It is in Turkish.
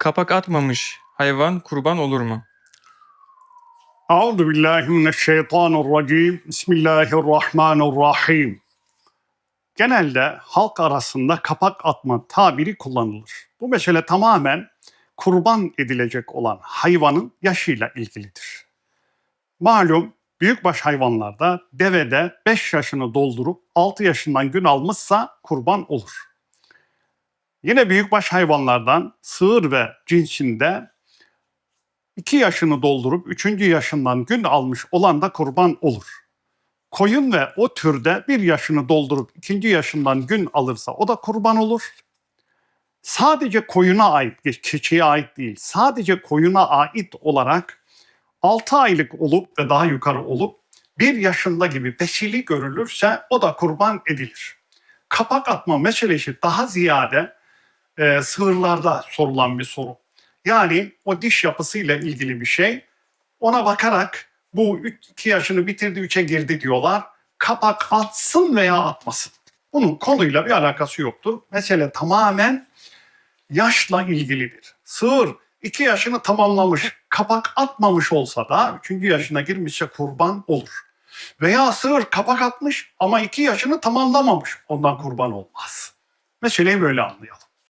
Kapak atmamış hayvan kurban olur mu? Euzu billahi mineşşeytanirracim. Bismillahirrahmanirrahim. Genelde halk arasında kapak atma tabiri kullanılır. Bu mesele tamamen kurban edilecek olan hayvanın yaşıyla ilgilidir. Malum büyükbaş hayvanlarda devede 5 yaşını doldurup 6 yaşından gün almışsa kurban olur. Yine büyükbaş hayvanlardan sığır ve cinsinde 2 yaşını doldurup 3. yaşından gün almış olan da kurban olur. Koyun ve o türde 1 yaşını doldurup 2. yaşından gün alırsa o da kurban olur. Sadece koyuna ait, keçiye ait değil, sadece koyuna ait olarak 6 aylık olup ve daha yukarı olup 1 yaşında gibi besili görülürse o da kurban edilir. Kapak atma meselesi daha ziyade e, sığırlarda sorulan bir soru. Yani o diş yapısıyla ilgili bir şey. Ona bakarak bu 2 yaşını bitirdi 3'e girdi diyorlar. Kapak atsın veya atmasın. Bunun konuyla bir alakası yoktur. Mesele tamamen yaşla ilgilidir. Sığır 2 yaşını tamamlamış, kapak atmamış olsa da 3. yaşına girmişse kurban olur. Veya sığır kapak atmış ama 2 yaşını tamamlamamış. Ondan kurban olmaz. Meseleyi böyle anlayalım.